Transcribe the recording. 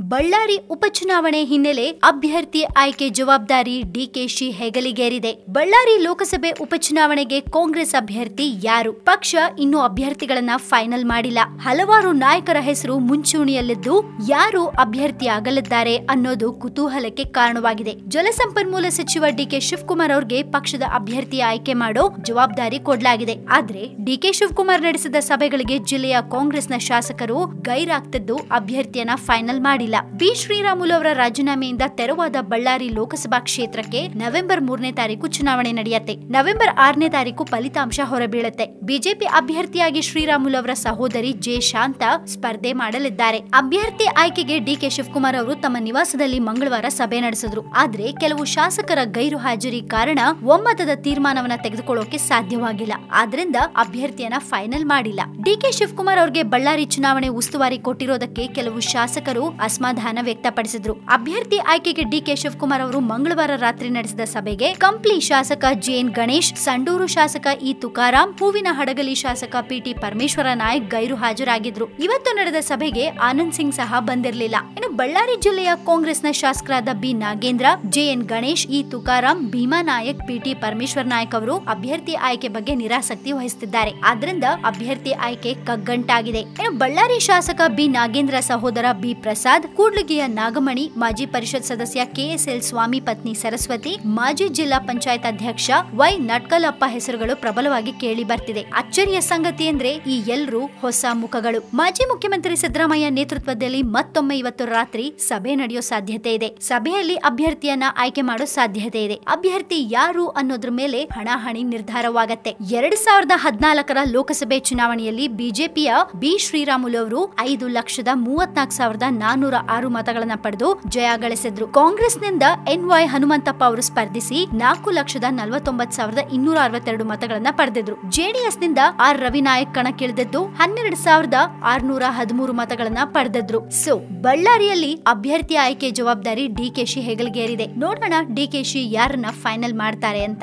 ಬಳ್ಳಾರಿ ಉಪಚುನಾವಣೆ ಹಿನ್ನೆಲೆ ಅಭ್ಯರ್ಥಿ ಆಯ್ಕೆ ಜವಾಬ್ದಾರಿ ಡಿಕೆಶಿ ಹೆಗಲಿಗೇರಿದೆ. ಬಳ್ಳಾರಿ ಲೋಕಸಭೆ ಉಪಚುನಾವಣೆಗೆ ಕಾಂಗ್ರೆಸ್ ಅಭ್ಯರ್ಥಿ ಯಾರು? ಪಕ್ಷ ಇನ್ನೂ ಅಭ್ಯರ್ಥಿಗಳನ್ನ ಫೈನಲ್ ಮಾಡಿಲ್ಲ. ಹಲವಾರು ನಾಯಕರ ಹೆಸರು ಮುಂಚೂಣಿಯಲ್ಲಿದ್ದು ಯಾರು ಅಭ್ಯರ್ಥಿ ಆಗಲಿದ್ದಾರೆ ಅನ್ನೋದು ಕುತೂಹಲಕ್ಕೆ ಕಾರಣವಾಗಿದೆ. ಜಲಸಂಪನ್ಮೂಲ ಸಚಿವ ಡಿಕೆ ಶಿವಕುಮಾರ್ ಅವರಿಗೆ ಪಕ್ಷದ ಅಭ್ಯರ್ಥಿ ಆಯ್ಕೆ ಮಾಡೋ ಜವಾಬ್ದಾರಿ ಕೊಡಲಾಗಿದೆ. ಆದ್ರೆ ಡಿಕೆ ಶಿವಕುಮಾರ್ ನಡೆಸಿದ ಸಭೆಗಳಿಗೆ ಜಿಲ್ಲೆಯ ಕಾಂಗ್ರೆಸ್ನ ಶಾಸಕರು ಗೈರಾಗ್ತಿದ್ದು ಅಭ್ಯರ್ಥಿಯನ್ನ ಫೈನಲ್ ಮಾಡಿಲ್ಲ. ಬಿ. ಶ್ರೀರಾಮುಲು ಅವರ ರಾಜೀನಾಮೆಯಿಂದ ತೆರವಾದ ಬಳ್ಳಾರಿ ಲೋಕಸಭಾ ಕ್ಷೇತ್ರಕ್ಕೆ ನವೆಂಬರ್ ಮೂರನೇ ತಾರೀಕು ಚುನಾವಣೆ ನಡೆಯುತ್ತೆ. ನವೆಂಬರ್ ಆರನೇ ತಾರೀಕು ಫಲಿತಾಂಶ ಹೊರಬೀಳುತ್ತೆ. ಬಿಜೆಪಿ ಅಭ್ಯರ್ಥಿಯಾಗಿ ಶ್ರೀರಾಮುಲು ಅವರ ಸಹೋದರಿ ಜೆ. ಶಾಂತ ಸ್ಪರ್ಧೆ ಮಾಡಲಿದ್ದಾರೆ. ಅಭ್ಯರ್ಥಿ ಆಯ್ಕೆಗೆ ಡಿಕೆ ಶಿವಕುಮಾರ್ ಅವರು ತಮ್ಮ ನಿವಾಸದಲ್ಲಿ ಮಂಗಳವಾರ ಸಭೆ ನಡೆಸಿದ್ರು. ಆದ್ರೆ ಕೆಲವು ಶಾಸಕರ ಗೈರು ಹಾಜರಿ ಕಾರಣ ಒಮ್ಮತದ ತೀರ್ಮಾನವನ್ನ ತೆಗೆದುಕೊಳ್ಳೋಕೆ ಸಾಧ್ಯವಾಗಿಲ್ಲ. ಆದ್ರಿಂದ ಅಭ್ಯರ್ಥಿಯನ್ನ ಫೈನಲ್ ಮಾಡಿಲ್ಲ. ಡಿಕೆ ಶಿವಕುಮಾರ್ ಅವರಿಗೆ ಬಳ್ಳಾರಿ ಚುನಾವಣೆ ಉಸ್ತುವಾರಿ ಕೊಟ್ಟಿರೋದಕ್ಕೆ ಕೆಲವು ಶಾಸಕರು ಅಸಮಾಧಾನ ವ್ಯಕ್ತಪಡಿಸಿದ್ರು. ಅಭ್ಯರ್ಥಿ ಆಯ್ಕೆಗೆ ಡಿ ಕೇಶವ್ ಕುಮಾರ್ ಅವರು ಮಂಗಳವಾರ ರಾತ್ರಿ ನಡೆಸಿದ ಸಭೆಗೆ ಕಂಪ್ಲಿ ಶಾಸಕ ಜೆಎನ್ ಗಣೇಶ್, ಸಂಡೂರು ಶಾಸಕ ಇ ತುಕಾರಾಂ, ಹೂವಿನ ಹಡಗಲಿ ಶಾಸಕ ಪಿಟಿ ಪರಮೇಶ್ವರ ನಾಯಕ್ ಗೈರು ಹಾಜರಾಗಿದ್ರು. ಇವತ್ತು ನಡೆದ ಸಭೆಗೆ ಆನಂದ್ ಸಿಂಗ್ ಸಹ ಬಂದಿರಲಿಲ್ಲ. ಇನ್ನು ಬಳ್ಳಾರಿ ಜಿಲ್ಲೆಯ ಕಾಂಗ್ರೆಸ್ನ ಶಾಸಕರಾದ B Nagendra, JN Ganesh, E Tukaram, Bheema Naik PT Parameshwar Naik ಅವರು ಅಭ್ಯರ್ಥಿ ಆಯ್ಕೆ ಬಗ್ಗೆ ನಿರಾಸಕ್ತಿ ವಹಿಸುತ್ತಿದ್ದಾರೆ. ಆದ್ರಿಂದ ಅಭ್ಯರ್ಥಿ ಆಯ್ಕೆ ಕಗ್ಗಂಟಾಗಿದೆ. ಇನ್ನು ಬಳ್ಳಾರಿ ಶಾಸಕ ಬಿ ನಾಗೇಂದ್ರ ಸಹೋದರ ಬಿ ಪ್ರಸಾದ್ ಕೂಡ್ಲಿಗಿಯ ನಾಗಮಣಿ ಮಾಜಿ ಪರಿಷತ್ ಸದಸ್ಯ ಕೆಎಸ್ಎಲ್ ಸ್ವಾಮಿ ಪತ್ನಿ ಸರಸ್ವತಿ, ಮಾಜಿ ಜಿಲ್ಲಾ ಪಂಚಾಯತ್ ಅಧ್ಯಕ್ಷ ವೈ ನಟ್ಕಲಪ್ಪ ಹೆಸರುಗಳು ಪ್ರಬಲವಾಗಿ ಕೇಳಿ ಬರ್ತಿದೆ. ಅಚ್ಚರಿಯ ಸಂಗತಿ ಅಂದ್ರೆ ಈ ಎಲ್ಲರೂ ಹೊಸ ಮುಖಗಳು. ಮಾಜಿ ಮುಖ್ಯಮಂತ್ರಿ ಸಿದ್ದರಾಮಯ್ಯ ನೇತೃತ್ವದಲ್ಲಿ ಮತ್ತೊಮ್ಮೆ ಇವತ್ತು ರಾತ್ರಿ ಸಭೆ ನಡೆಯೋ ಸಾಧ್ಯತೆ ಇದೆ. ಸಭೆಯಲ್ಲಿ ಅಭ್ಯರ್ಥಿಯನ್ನ ಆಯ್ಕೆ ಮಾಡೋ ಸಾಧ್ಯತೆ ಇದೆ. ಅಭ್ಯರ್ಥಿ ಯಾರು ಅನ್ನೋದ್ರ ಮೇಲೆ ಹಣಾಹಣಿ ನಿರ್ಧಾರವಾಗತ್ತೆ. ಎರಡ್ ಸಾವಿರದ ಹದಿನಾಲ್ಕರ ಲೋಕಸಭೆ ಚುನಾವಣೆಯಲ್ಲಿ ಬಿಜೆಪಿಯ ಬಿ. ಶ್ರೀರಾಮುಲು ಅವರು ಐದು ಲಕ್ಷದ ಮೂವತ್ನಾಲ್ಕು ಸಾವಿರದ ನಾನೂರ ಆರು ಮತಗಳನ್ನ ಪಡೆದು ಜಯ ಗಳಿಸಿದ್ರು. ಕಾಂಗ್ರೆಸ್ನಿಂದ ಎನ್ ವೈ ಹನುಮಂತಪ್ಪ ಅವರು ಸ್ಪರ್ಧಿಸಿ ನಾಲ್ಕು ಲಕ್ಷದ ನಲವತ್ತೊಂಬತ್ತು ಸಾವಿರದ ಇನ್ನೂರ ಅರವತ್ತೆರಡು ಮತಗಳನ್ನ ಪಡೆದಿದ್ರು. ಜೆಡಿಎಸ್ನಿಂದ ಆರ್. ರವಿನಾಯಕ್ ಕಣಕ್ಕಿಳಿದಿದ್ದು ಹನ್ನೆರಡು ಸಾವಿರದ ಆರ್ನೂರ ಹದಿಮೂರು ಮತಗಳನ್ನ ಪಡೆದಿದ್ರು. ಸೊ, ಬಳ್ಳಾರಿಯಲ್ಲಿ ಅಭ್ಯರ್ಥಿ ಆಯ್ಕೆ ಜವಾಬ್ದಾರಿ ಡಿಕೆಶಿ ಹೆಗಲ್ಗೇರಿದೆ. ನೋಡೋಣ ಡಿಕೆಶಿ ಯಾರನ್ನ ಫೈನಲ್ ಮಾಡ್ತಾರೆ ಅಂತ.